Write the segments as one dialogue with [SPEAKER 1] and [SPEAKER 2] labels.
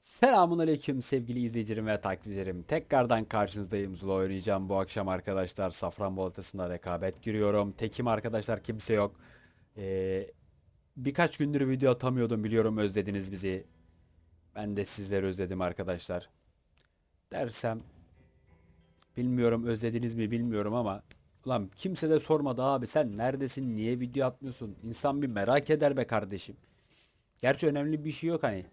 [SPEAKER 1] Selamun aleyküm sevgili izleyicilerim ve takipçilerim. Tekrardan karşınızdayım. Zula oynayacağım bu akşam arkadaşlar. Safranbolu ortasında rekabet giriyorum. Tekim arkadaşlar kimse yok. Ee, birkaç gündür video atamıyordum biliyorum özlediniz bizi. Ben de sizleri özledim arkadaşlar. Dersem bilmiyorum özlediniz mi bilmiyorum ama Ulan kimse de sormadı abi sen neredesin niye video atmıyorsun? İnsan bir merak eder be kardeşim. Gerçi önemli bir şey yok hani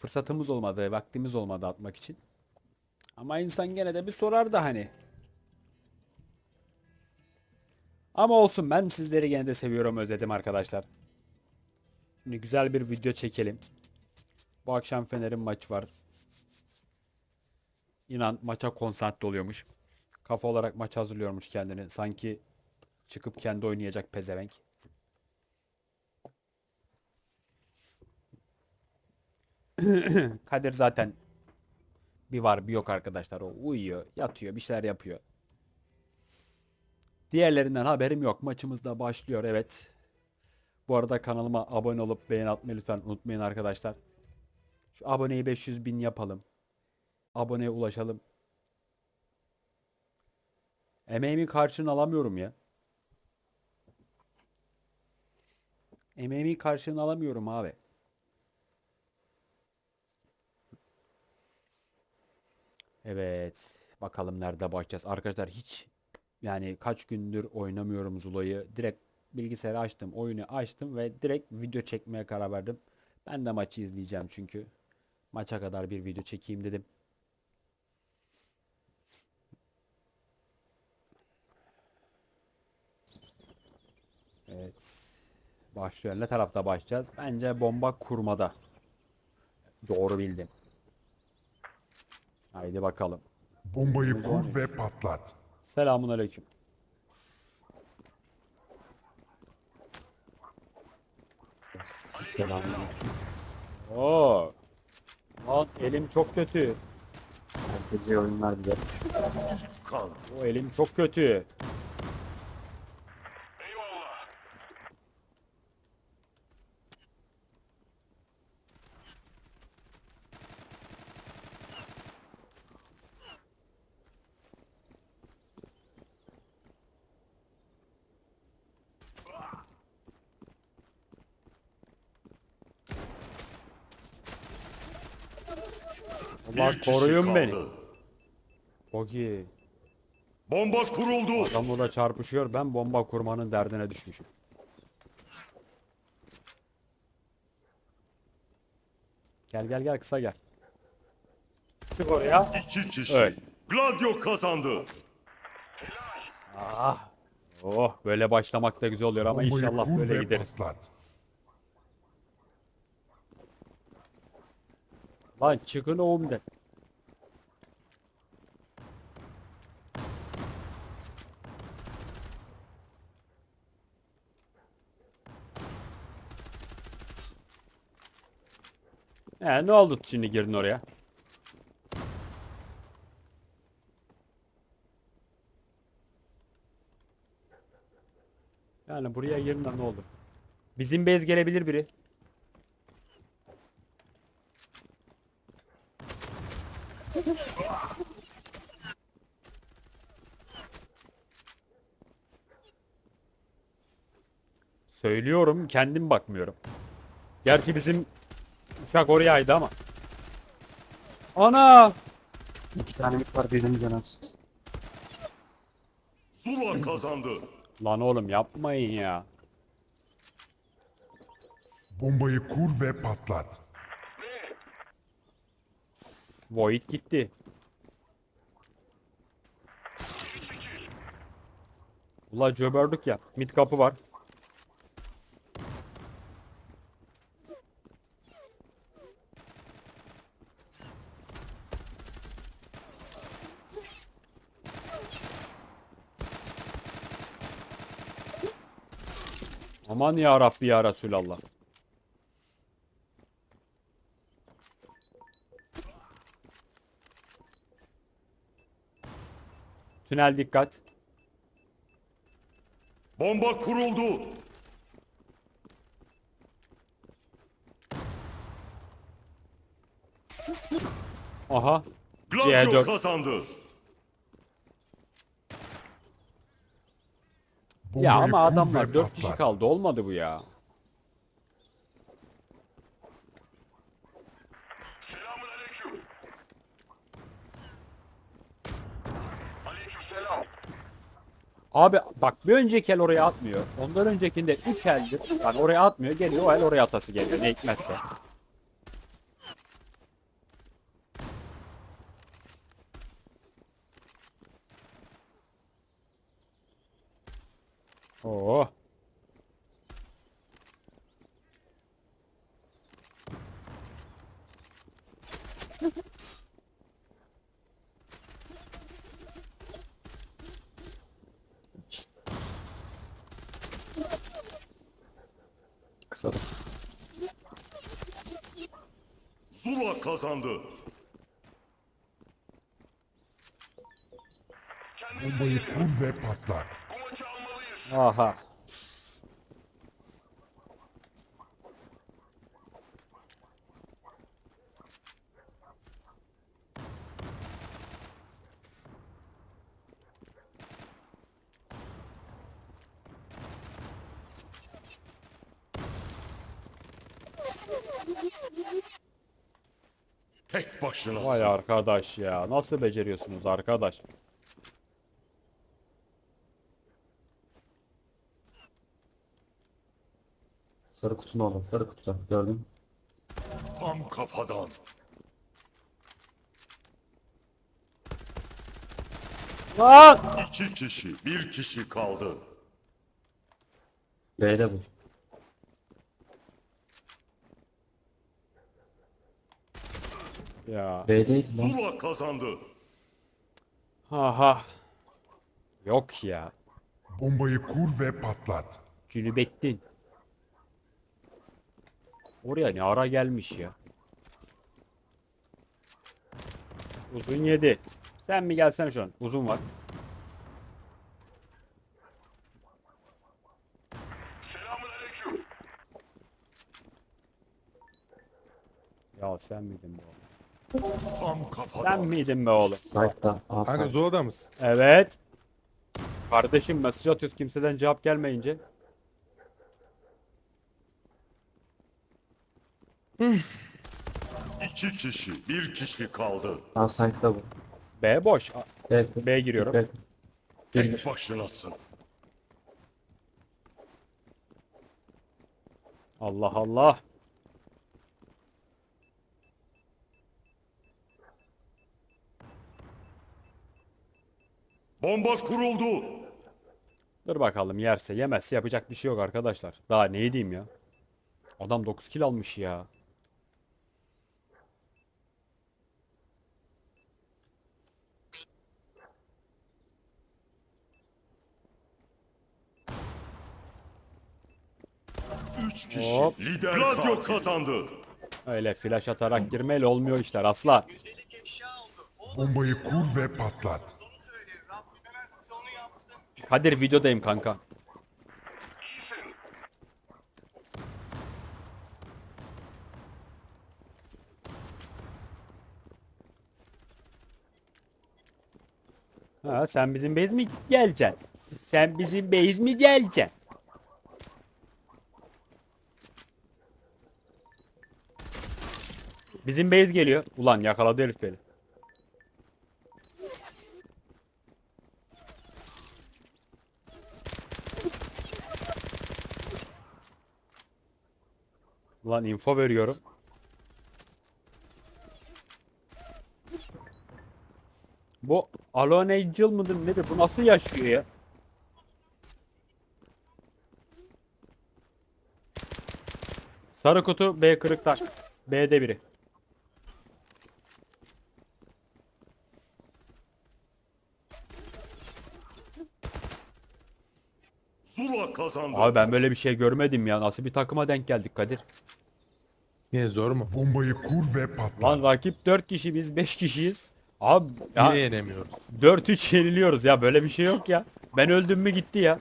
[SPEAKER 1] fırsatımız olmadı, vaktimiz olmadı atmak için. Ama insan gene de bir sorar da hani. Ama olsun ben sizleri gene de seviyorum, özledim arkadaşlar. Şimdi güzel bir video çekelim. Bu akşam Fener'in maçı var. İnan maça konsantre oluyormuş. Kafa olarak maç hazırlıyormuş kendini. Sanki çıkıp kendi oynayacak pezevenk. Kadir zaten bir var bir yok arkadaşlar. O uyuyor, yatıyor, bir şeyler yapıyor. Diğerlerinden haberim yok. Maçımız da başlıyor. Evet. Bu arada kanalıma abone olup beğen atmayı lütfen unutmayın arkadaşlar. Şu aboneyi 500 bin yapalım. Aboneye ulaşalım. Emeğimin karşılığını alamıyorum ya. Emeğimin karşılığını alamıyorum abi. Evet. Bakalım nerede başlayacağız. Arkadaşlar hiç yani kaç gündür oynamıyorum Zula'yı. Direkt bilgisayarı açtım, oyunu açtım ve direkt video çekmeye karar verdim. Ben de maçı izleyeceğim çünkü. Maça kadar bir video çekeyim dedim. Evet. Başlıyor. Ne tarafta başlayacağız? Bence bomba kurmada. Doğru bildim. Haydi bakalım.
[SPEAKER 2] Bombayı kur ve patlat.
[SPEAKER 1] Selamun aleyküm. Oo. Lan elim çok kötü.
[SPEAKER 3] Herkese oyunlar.
[SPEAKER 2] Kan.
[SPEAKER 1] O elim çok kötü. Allah
[SPEAKER 4] Bir kişi
[SPEAKER 1] koruyun beni.
[SPEAKER 4] kaldı.
[SPEAKER 1] İyi.
[SPEAKER 4] Bomba kuruldu.
[SPEAKER 1] Adamla da çarpışıyor. Ben bomba kurmanın derdine düşmüşüm. Gel gel gel kısa gel. Çık oraya.
[SPEAKER 4] İki kişi.
[SPEAKER 1] Evet.
[SPEAKER 4] Gladio kazandı.
[SPEAKER 1] Oh böyle başlamak da güzel oluyor ama
[SPEAKER 2] Bombayı
[SPEAKER 1] inşallah
[SPEAKER 2] kur
[SPEAKER 1] böyle
[SPEAKER 2] ve
[SPEAKER 1] gideriz.
[SPEAKER 2] patlat.
[SPEAKER 1] Lan çıkın oğlum de. He ne oldu şimdi girdin oraya? Yani buraya de ne oldu? Bizim bez gelebilir biri. Söylüyorum kendim bakmıyorum. Gerçi bizim uşak orayaydı ama. Ana!
[SPEAKER 3] İki tane mit var birinin canı az.
[SPEAKER 4] Zula kazandı.
[SPEAKER 1] Lan oğlum yapmayın ya.
[SPEAKER 2] Bombayı kur ve patlat.
[SPEAKER 1] Void gitti. Ula cöbördük ya. Mid kapı var. Aman ya Rabbi ya Resulallah. Tünel dikkat.
[SPEAKER 4] Bomba kuruldu.
[SPEAKER 1] Aha.
[SPEAKER 4] Gladio
[SPEAKER 1] C4.
[SPEAKER 4] kazandı.
[SPEAKER 2] Bombayı
[SPEAKER 1] Ya ama adamlar
[SPEAKER 2] ve
[SPEAKER 1] 4 kişi
[SPEAKER 2] patlat.
[SPEAKER 1] kaldı. Olmadı bu ya. Abi bak bir önceki el oraya atmıyor. Ondan öncekinde 3 eldir. Yani oraya atmıyor. Geliyor o el oraya atası geliyor. Ne hikmetse. Oo.
[SPEAKER 3] Kısa da.
[SPEAKER 4] Zula kazandı.
[SPEAKER 2] Bombayı kur ve patlat.
[SPEAKER 1] Aha.
[SPEAKER 4] Tek başınasın.
[SPEAKER 1] Vay arkadaş ya. Nasıl beceriyorsunuz arkadaş?
[SPEAKER 3] Sarı kutu ne oldu? Sarı kutuda. Gördün.
[SPEAKER 4] Tam kafadan.
[SPEAKER 1] Lan!
[SPEAKER 4] İki kişi, bir kişi kaldı.
[SPEAKER 3] B'de bu.
[SPEAKER 1] Ya.
[SPEAKER 3] B'deydi lan.
[SPEAKER 4] Zula kazandı.
[SPEAKER 1] Aha. Yok ya.
[SPEAKER 2] Bombayı kur ve patlat.
[SPEAKER 1] Cünübettin. Oraya ne ara gelmiş ya. Uzun yedi. Sen mi gelsen şu an? Uzun var. Ya sen miydin oğlum?
[SPEAKER 4] Tam kafadan.
[SPEAKER 1] Sen miydin be oğlum?
[SPEAKER 3] Site'da. A
[SPEAKER 5] Kanka. Zula'da mısın?
[SPEAKER 1] Evet. Kardeşim mesaj atıyoruz kimseden cevap gelmeyince.
[SPEAKER 4] İki kişi, bir kişi kaldı.
[SPEAKER 3] A site'da bu.
[SPEAKER 1] B boş. A-
[SPEAKER 3] B,
[SPEAKER 1] B giriyorum.
[SPEAKER 3] B.
[SPEAKER 4] Tek başınasın.
[SPEAKER 1] Allah Allah.
[SPEAKER 4] Bomba kuruldu.
[SPEAKER 1] Dur bakalım yerse yemezse yapacak bir şey yok arkadaşlar. Daha ne diyeyim ya. Adam 9 kill almış ya.
[SPEAKER 4] Üç kişi.
[SPEAKER 1] Hop.
[SPEAKER 4] Lider Gladio kazandı.
[SPEAKER 1] Öyle flash atarak girmeyle olmuyor işler asla.
[SPEAKER 2] Bombayı kur ve patlat.
[SPEAKER 1] Kadir videodayım kanka. Ha, sen bizim base mi geleceksin? Sen bizim base mi geleceksin? Bizim base geliyor. Ulan yakaladı herif beni. Ulan info veriyorum. Bu Alone Angel mıdır nedir? Bu nasıl yaşıyor ya? Sarı kutu B kırıkta. B'de biri.
[SPEAKER 4] Zula kazandı.
[SPEAKER 1] Abi ben böyle bir şey görmedim ya. Nasıl bir takıma denk geldik Kadir?
[SPEAKER 5] Niye zor mu?
[SPEAKER 2] Bombayı kur ve patlat.
[SPEAKER 1] Lan rakip 4 kişi biz 5 kişiyiz. Abi ya
[SPEAKER 5] Yine yenemiyoruz.
[SPEAKER 1] 4-3 yeniliyoruz ya böyle bir şey yok ya. Ben öldüm mü gitti ya.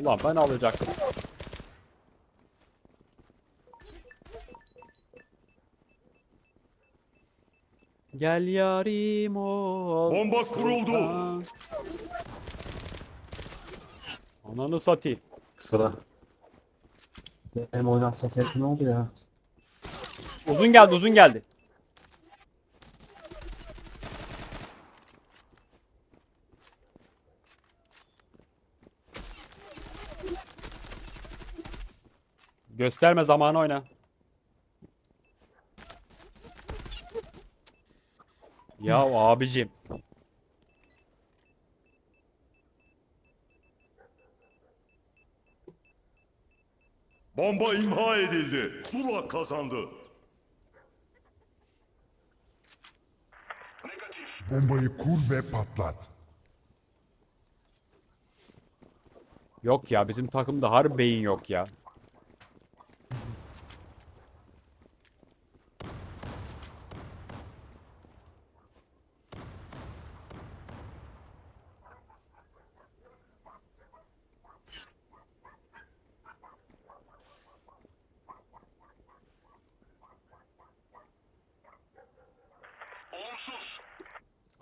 [SPEAKER 1] Ulan ben alacaktım. Gel yarim ol.
[SPEAKER 4] Bomba kuruldu.
[SPEAKER 1] Ananı satayım.
[SPEAKER 3] Kısada. Benim oyun ne oldu ya?
[SPEAKER 1] Uzun geldi uzun geldi. Gösterme zamanı oyna. Ya abicim.
[SPEAKER 4] Bomba imha edildi. Zula kazandı.
[SPEAKER 2] Bombayı kur ve patlat.
[SPEAKER 1] Yok ya bizim takımda harbi beyin yok ya.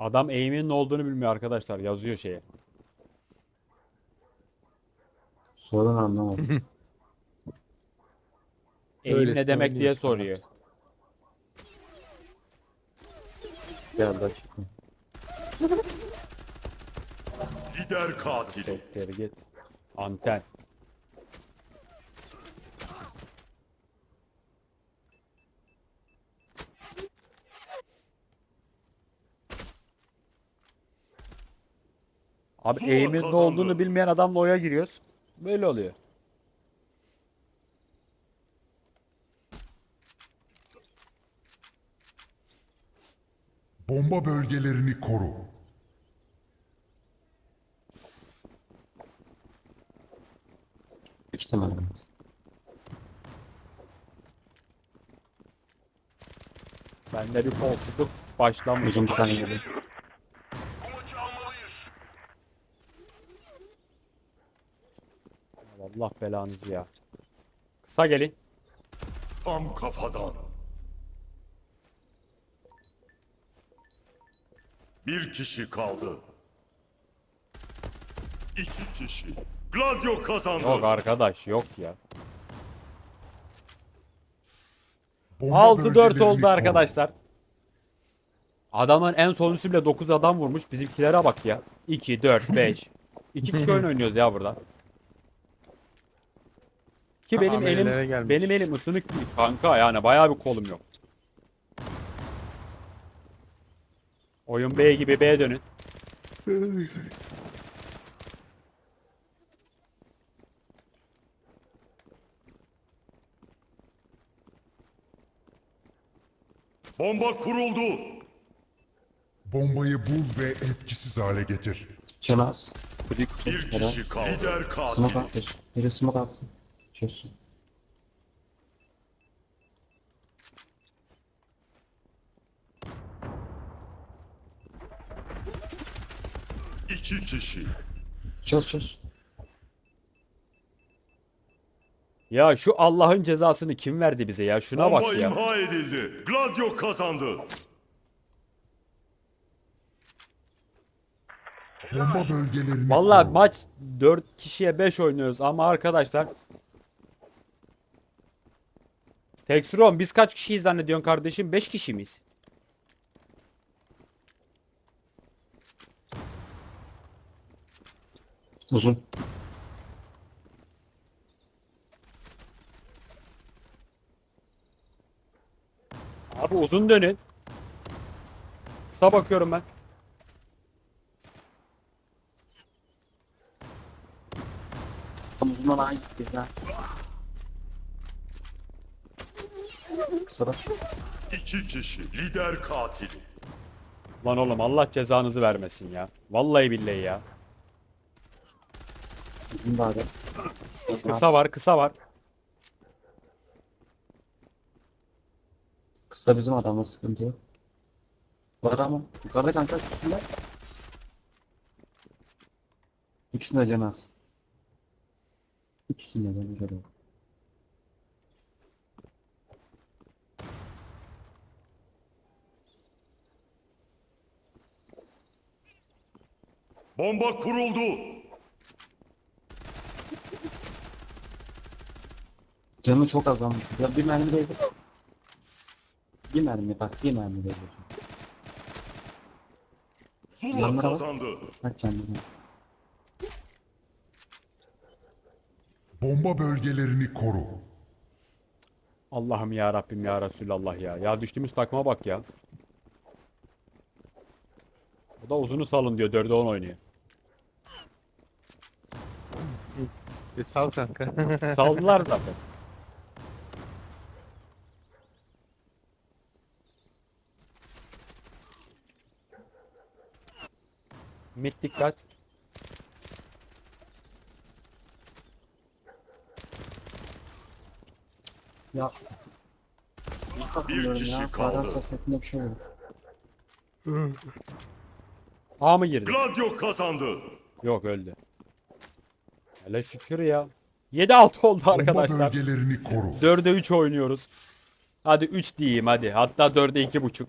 [SPEAKER 1] Adam aim'in ne olduğunu bilmiyor arkadaşlar. Yazıyor şeye.
[SPEAKER 3] Sorun anlamadım.
[SPEAKER 1] Aim ne demek diye soruyor.
[SPEAKER 3] Geldi açıkla.
[SPEAKER 4] Lider katili.
[SPEAKER 1] Sektir git. Anten. Abi
[SPEAKER 4] Zula
[SPEAKER 1] aim'in ne
[SPEAKER 4] kazandı.
[SPEAKER 1] olduğunu bilmeyen adamla oya giriyoruz. Böyle oluyor.
[SPEAKER 2] Bomba bölgelerini koru.
[SPEAKER 3] İki tane.
[SPEAKER 1] Bende bir kolsuzluk başlamış.
[SPEAKER 3] Uzun bir tane geliyor.
[SPEAKER 1] Allah belanızı ya. Kısa gelin.
[SPEAKER 4] Tam kafadan. Bir kişi kaldı. İki kişi. Gladio kazandı.
[SPEAKER 1] Yok arkadaş yok ya.
[SPEAKER 2] Bomba
[SPEAKER 1] 6-4
[SPEAKER 2] bölgelerini
[SPEAKER 1] oldu
[SPEAKER 2] koru.
[SPEAKER 1] arkadaşlar. Adamın en sonuncusu bile 9 adam vurmuş. Bizimkilere bak ya. 2, 4, 5. 2 kişi oyun oynuyoruz ya burada. Ki benim
[SPEAKER 5] Amelelere
[SPEAKER 1] elim
[SPEAKER 5] gelmiş.
[SPEAKER 1] benim elim ısınık değil kanka yani bayağı bir kolum yok. Oyun B gibi B'ye dönün.
[SPEAKER 4] Bomba kuruldu.
[SPEAKER 2] Bombayı bul ve etkisiz hale getir.
[SPEAKER 3] Çenaz.
[SPEAKER 4] Bir kişi kaldı. Lider
[SPEAKER 3] Smoke
[SPEAKER 4] katili.
[SPEAKER 3] attı. Biri smoke attı. Çözsün.
[SPEAKER 4] İki kişi.
[SPEAKER 3] Çöz çöz.
[SPEAKER 1] Ya şu Allah'ın cezasını kim verdi bize ya? Şuna
[SPEAKER 4] Bomba
[SPEAKER 1] bak ya.
[SPEAKER 4] imha edildi. Gladio kazandı.
[SPEAKER 2] Bomba bölgelerini
[SPEAKER 1] Vallahi maç 4 kişiye 5 oynuyoruz ama arkadaşlar Texron biz kaç kişiyiz zannediyorsun kardeşim? 5 kişi miyiz?
[SPEAKER 3] Uzun.
[SPEAKER 1] Abi uzun dönün. Kısa bakıyorum ben.
[SPEAKER 3] Uzundan aynı gitti ya. Kısada.
[SPEAKER 4] İki kişi. Lider katili.
[SPEAKER 1] Lan oğlum Allah cezanızı vermesin ya. Vallahi billahi ya.
[SPEAKER 3] Abi.
[SPEAKER 1] Kısa var, kısa var.
[SPEAKER 3] Kısa bizim adamla sıkıntı yok. Var ama. Yukarıda kanka üstünde. İkisinde canı az. İkisini
[SPEAKER 4] Bomba kuruldu.
[SPEAKER 3] Canı çok azalmış. Ya bir mermi değdi. Bir mermi bak bir mermi değdi.
[SPEAKER 4] Zula
[SPEAKER 3] Yanlara bak.
[SPEAKER 4] kazandı.
[SPEAKER 3] Bak kendine.
[SPEAKER 2] Bomba bölgelerini koru.
[SPEAKER 1] Allah'ım ya Rabbim ya Resulallah ya. Ya düştüğümüz takma bak ya. Bu da uzunu salın diyor. 4'e 10 oynuyor.
[SPEAKER 5] E sal kanka.
[SPEAKER 1] Saldılar zaten. Mid dikkat.
[SPEAKER 3] Ya.
[SPEAKER 4] Bir kişi kaldı.
[SPEAKER 3] Sesinde bir şey yok.
[SPEAKER 1] A mı girdi?
[SPEAKER 4] Gladio kazandı.
[SPEAKER 1] Yok öldü. Hele şükür ya. 7-6 oldu arkadaşlar.
[SPEAKER 2] bölgelerini koru.
[SPEAKER 1] 4'e 3 oynuyoruz. Hadi 3 diyeyim hadi. Hatta 4'e 2.5.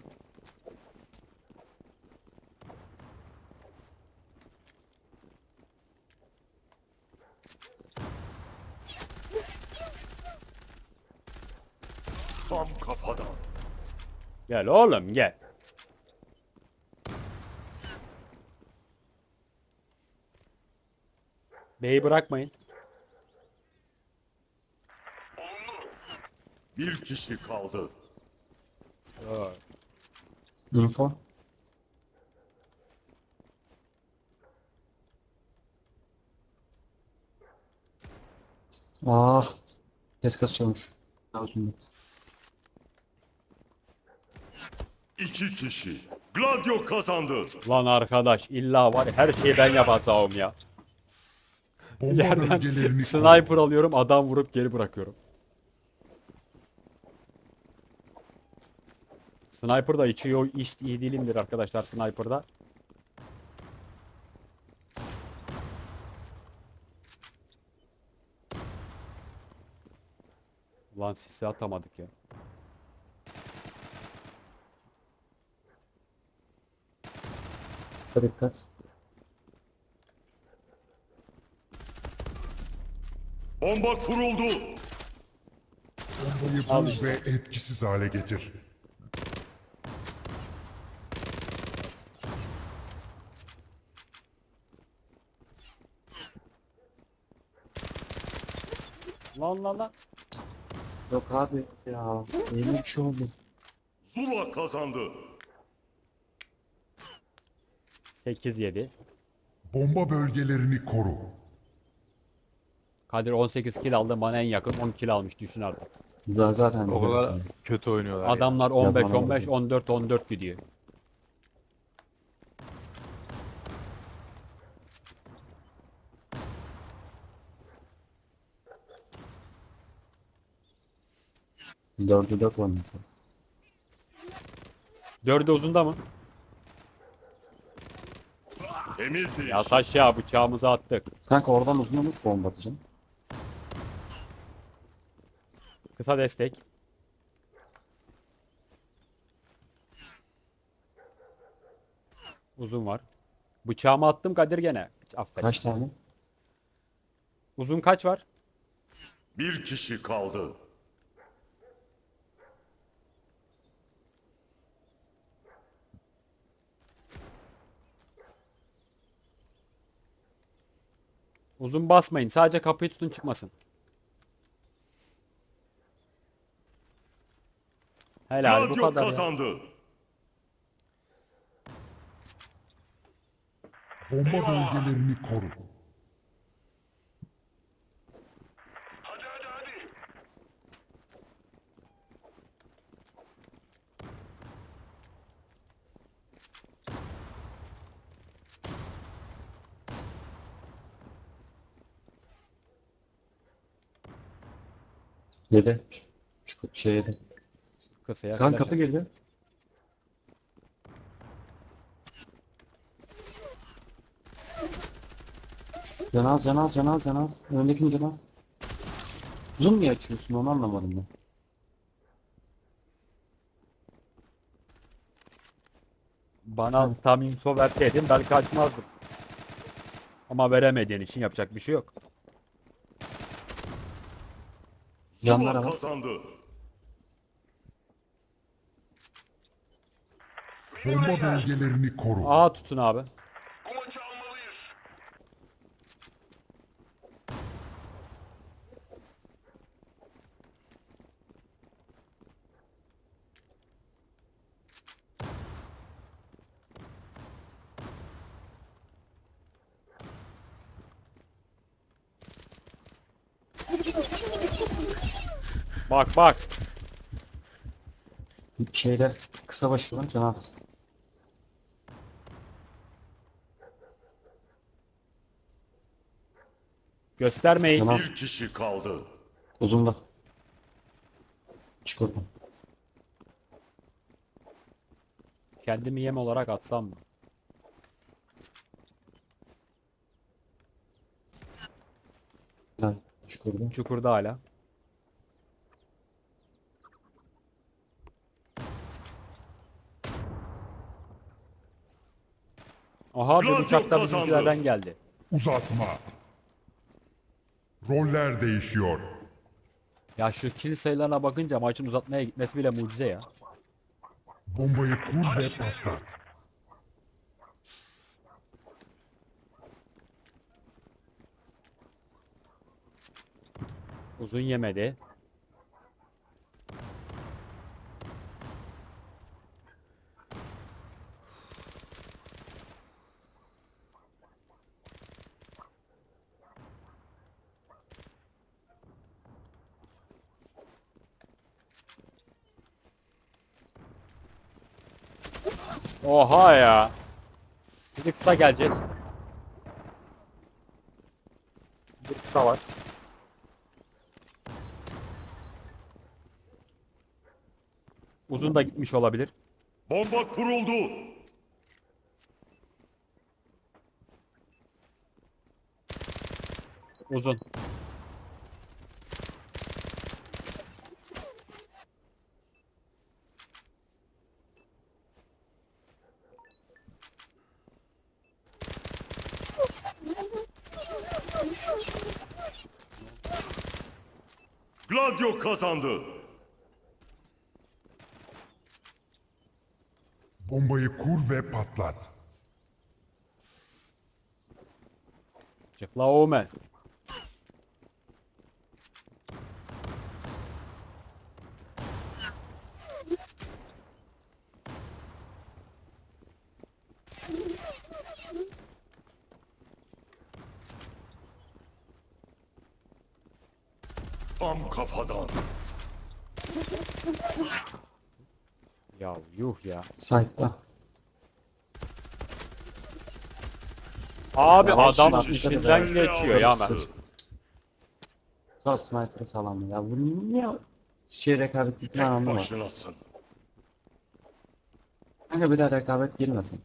[SPEAKER 4] Tam kafadan.
[SPEAKER 1] Gel oğlum gel. B'yi bırakmayın.
[SPEAKER 4] Bir kişi kaldı.
[SPEAKER 3] Info. Ah. Ses kasıyormuş. Ağzımda.
[SPEAKER 4] İki kişi. Gladio kazandı.
[SPEAKER 1] Lan arkadaş illa var ya, her şeyi ben yapacağım ya.
[SPEAKER 2] Bomba
[SPEAKER 1] Yerden
[SPEAKER 2] bölgelerini koru.
[SPEAKER 1] sniper alıyorum adam vurup geri bırakıyorum. Sniper da içi yo- iş iyi değilimdir arkadaşlar sniper'da. Ulan sisi atamadık ya.
[SPEAKER 3] Dikkat.
[SPEAKER 4] Bomba kuruldu.
[SPEAKER 2] Bombayı bul ve etkisiz hale getir.
[SPEAKER 1] Lan lan lan.
[SPEAKER 3] Yok abi ya. Yeni bir şey oldu.
[SPEAKER 4] Zula kazandı.
[SPEAKER 1] 8-7.
[SPEAKER 2] Bomba bölgelerini koru.
[SPEAKER 1] Kadir 18 kill aldı bana en yakın 10 kill almış düşün artık.
[SPEAKER 3] Zaten
[SPEAKER 5] o kadar kötü oynuyorlar.
[SPEAKER 1] Adamlar 15
[SPEAKER 3] Yapmana
[SPEAKER 1] 15
[SPEAKER 3] bakayım.
[SPEAKER 1] 14 14 gidiyor.
[SPEAKER 3] Dördü dört oynadı.
[SPEAKER 1] 4'ü uzunda mı?
[SPEAKER 4] Temiz iş.
[SPEAKER 1] Ya taş ya bıçağımızı attık.
[SPEAKER 3] Kanka oradan uzun nasıl bomba atacaksın?
[SPEAKER 1] Kısa destek. Uzun var. Bıçağımı attım Kadir gene. Aferin.
[SPEAKER 3] Kaç tane?
[SPEAKER 1] Uzun kaç var?
[SPEAKER 4] Bir kişi kaldı.
[SPEAKER 1] Uzun basmayın. Sadece kapıyı tutun çıkmasın. Helal bu
[SPEAKER 4] Gladio
[SPEAKER 1] kadar ya.
[SPEAKER 4] kazandı.
[SPEAKER 2] Bomba bölgelerini koru.
[SPEAKER 3] Yedi. Şu şey yedi.
[SPEAKER 1] Kısaya
[SPEAKER 3] Kan kapı
[SPEAKER 1] at.
[SPEAKER 3] geliyor. Canaz canaz canaz canaz. Öndekini canaz. Zoom niye açıyorsun onu anlamadım ben.
[SPEAKER 1] Bana tam info verseydin belki açmazdım. Ama veremediğin için yapacak bir şey yok.
[SPEAKER 3] Yanlara
[SPEAKER 4] Zula
[SPEAKER 3] bak.
[SPEAKER 4] kazandı.
[SPEAKER 2] Bomba bölgelerini koru.
[SPEAKER 1] A tutun abi. Bak bak.
[SPEAKER 3] Şeyler kısa başlı can
[SPEAKER 1] Göstermeyin.
[SPEAKER 3] Tamam.
[SPEAKER 4] Bir kişi kaldı.
[SPEAKER 3] Uzunda. Çık oradan.
[SPEAKER 1] Kendimi yem olarak atsam mı?
[SPEAKER 3] Çık oradan.
[SPEAKER 1] Çukurda hala. Aha bir
[SPEAKER 4] Gladio
[SPEAKER 1] uçakta
[SPEAKER 4] kazandı.
[SPEAKER 1] bizimkilerden geldi.
[SPEAKER 2] Uzatma. Roller değişiyor.
[SPEAKER 1] Ya şu kill sayılarına bakınca maçın uzatmaya gitmesi bile mucize ya.
[SPEAKER 2] Bombayı kur ve patlat.
[SPEAKER 1] Uzun yemedi. Oha ya. Bir kısa gelecek. Bir kısa var. Uzun da gitmiş olabilir.
[SPEAKER 4] Bomba kuruldu.
[SPEAKER 1] Uzun.
[SPEAKER 4] Gladio kazandı.
[SPEAKER 2] Bombayı kur ve patlat.
[SPEAKER 1] Çıkla Omen.
[SPEAKER 4] Tam kafadan.
[SPEAKER 1] Ya yuh ya.
[SPEAKER 3] Site'da.
[SPEAKER 1] Abi
[SPEAKER 3] Yavaş
[SPEAKER 1] adam
[SPEAKER 3] dikkat et.
[SPEAKER 1] geçiyor ya Mert.
[SPEAKER 3] Sağ sniper'ı sağlam ya. Bu niye şey rekabet gitme
[SPEAKER 4] Tek
[SPEAKER 3] anlamı var.
[SPEAKER 4] başınasın.
[SPEAKER 3] Kanka bir daha rekabet girmesin.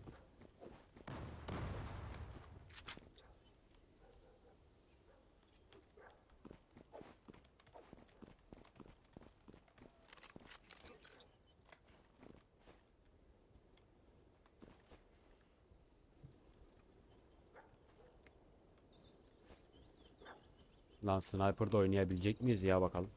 [SPEAKER 1] Lan sniper'da oynayabilecek miyiz ya bakalım.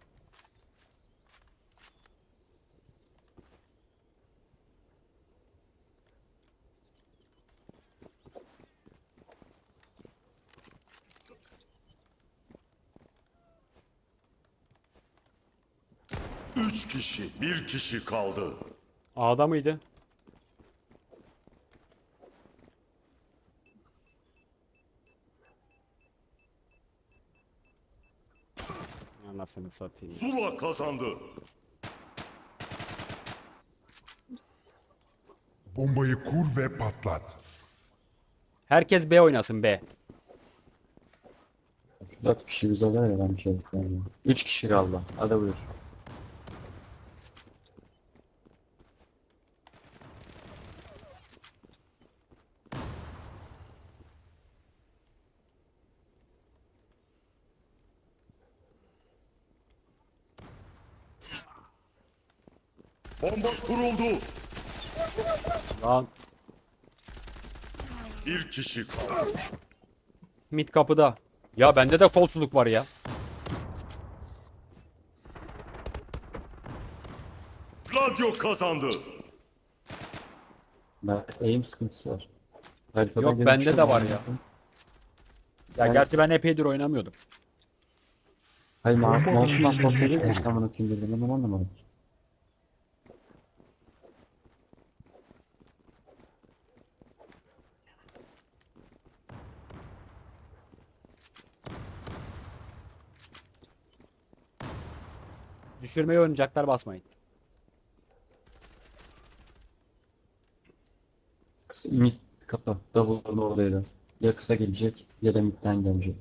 [SPEAKER 4] Üç kişi, bir kişi kaldı.
[SPEAKER 1] A'da mıydı? Anasını satayım. ya.
[SPEAKER 4] Zula kazandı.
[SPEAKER 2] Bombayı kur ve patlat.
[SPEAKER 1] Herkes B oynasın B.
[SPEAKER 3] 4 kişi güzel var ya ben bir şey yapıyorum. 3 kişi kaldı. Hadi buyur.
[SPEAKER 4] Bomba kuruldu.
[SPEAKER 1] Lan
[SPEAKER 4] Bir kişi kaldı.
[SPEAKER 1] mid kapıda. Ya bende de kolsuzluk var ya.
[SPEAKER 4] Gladio kazandı.
[SPEAKER 3] Ben aim sıkıntısı var. Haritadan
[SPEAKER 1] Yok,
[SPEAKER 3] gelip
[SPEAKER 1] bende de var ya. Ya
[SPEAKER 3] Ben-
[SPEAKER 1] gerçi ben epeydir oynamıyordum.
[SPEAKER 3] Hayır ma mouse'dan ya işte amına koyayım dedim. Ben anlamadım.
[SPEAKER 1] Düşürmeyi oynayacaklar basmayın.
[SPEAKER 3] Mid kapı. Davulun oradaydı. Ya kısa gelecek ya da midden gelecek.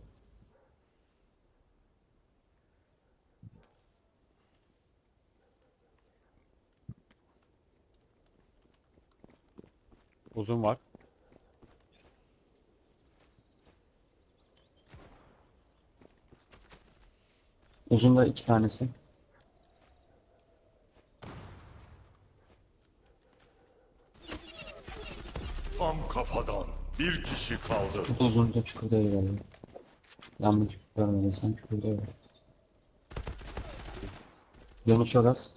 [SPEAKER 1] Uzun var.
[SPEAKER 3] Uzun da iki tanesi.
[SPEAKER 4] Tam kafadan. Bir kişi kaldı.
[SPEAKER 3] Bu da uzun da çukurda galiba. Yanlış görmediysem çukurda galiba. Yanı çok az.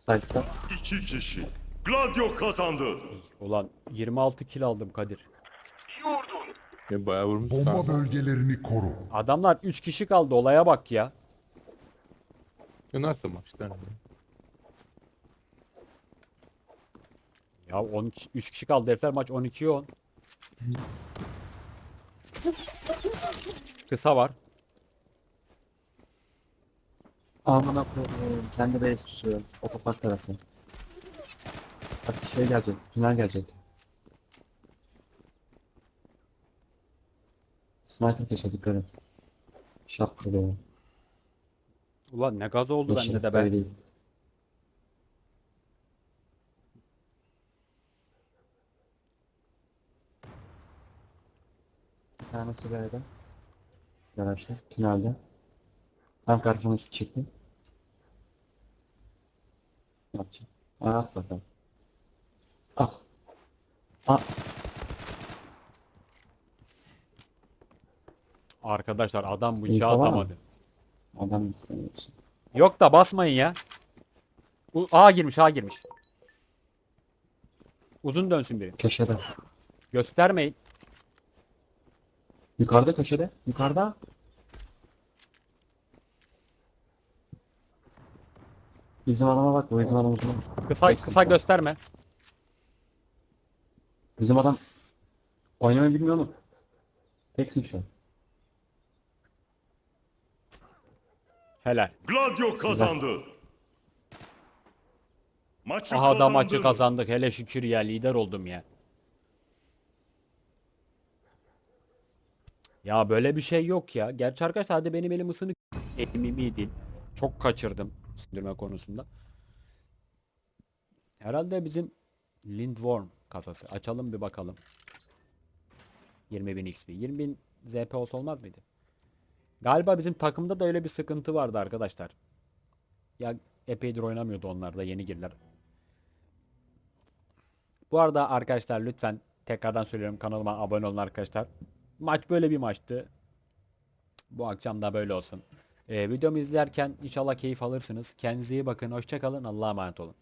[SPEAKER 3] Side'da.
[SPEAKER 4] İki kişi. Gladio kazandı.
[SPEAKER 1] Ulan 26 kill aldım Kadir.
[SPEAKER 5] Beni bayağı vurmuş
[SPEAKER 2] Bomba
[SPEAKER 5] kanka.
[SPEAKER 2] bölgelerini koru.
[SPEAKER 1] Adamlar 3 kişi kaldı olaya bak ya.
[SPEAKER 5] Ya nasıl maçlar?
[SPEAKER 1] Ya 10 3 kişi kaldı herifler maç 12'ye 10. Kısa var.
[SPEAKER 3] Amına koyayım. Kendi base tutuyor. O kapak tarafı. Bak şey gelecek. Tünel gelecek. Sniper keşke dikkat et. Şap kırıyor.
[SPEAKER 1] Ulan ne gaz oldu bende de
[SPEAKER 3] böyle
[SPEAKER 1] be.
[SPEAKER 3] değil. Bir tanesi böyle. Arkadaşlar tünelde. Tam karşıma çıktı. Yapacağım. Aa, at bakalım. At. At.
[SPEAKER 1] Arkadaşlar adam bıçağı
[SPEAKER 3] tamam mı?
[SPEAKER 1] atamadı.
[SPEAKER 3] Adam istemiyorsun.
[SPEAKER 1] Yok da basmayın ya. U A girmiş A girmiş. Uzun dönsün biri.
[SPEAKER 3] Köşede.
[SPEAKER 1] Göstermeyin.
[SPEAKER 3] Yukarıda köşede. Yukarıda. Bizim adama bak. bu Bizim adam uzun.
[SPEAKER 1] Kısa
[SPEAKER 3] Teksin
[SPEAKER 1] kısa gösterme.
[SPEAKER 3] Bizim adam oynamayı bilmiyor mu? Teksin şu an.
[SPEAKER 1] Helal.
[SPEAKER 4] Gladio kazandı. Maçı
[SPEAKER 1] Aha da
[SPEAKER 4] kazandı.
[SPEAKER 1] maçı kazandık. Hele şükür ya lider oldum ya. Ya böyle bir şey yok ya. Gerçi arkadaşlar hadi benim elim ısınık. Elimim iyi. Çok kaçırdım sindirme konusunda. Herhalde bizim Lindworm kasası. Açalım bir bakalım. 20.000 XP. 20.000 ZP olsa olmaz mıydı? Galiba bizim takımda da öyle bir sıkıntı vardı arkadaşlar. Ya epeydir oynamıyordu onlar da yeni girdiler. Bu arada arkadaşlar lütfen tekrardan söylüyorum kanalıma abone olun arkadaşlar. Maç böyle bir maçtı. Bu akşam da böyle olsun. Ee, videomu izlerken inşallah keyif alırsınız. Kendinize iyi bakın. Hoşçakalın. Allah'a emanet olun.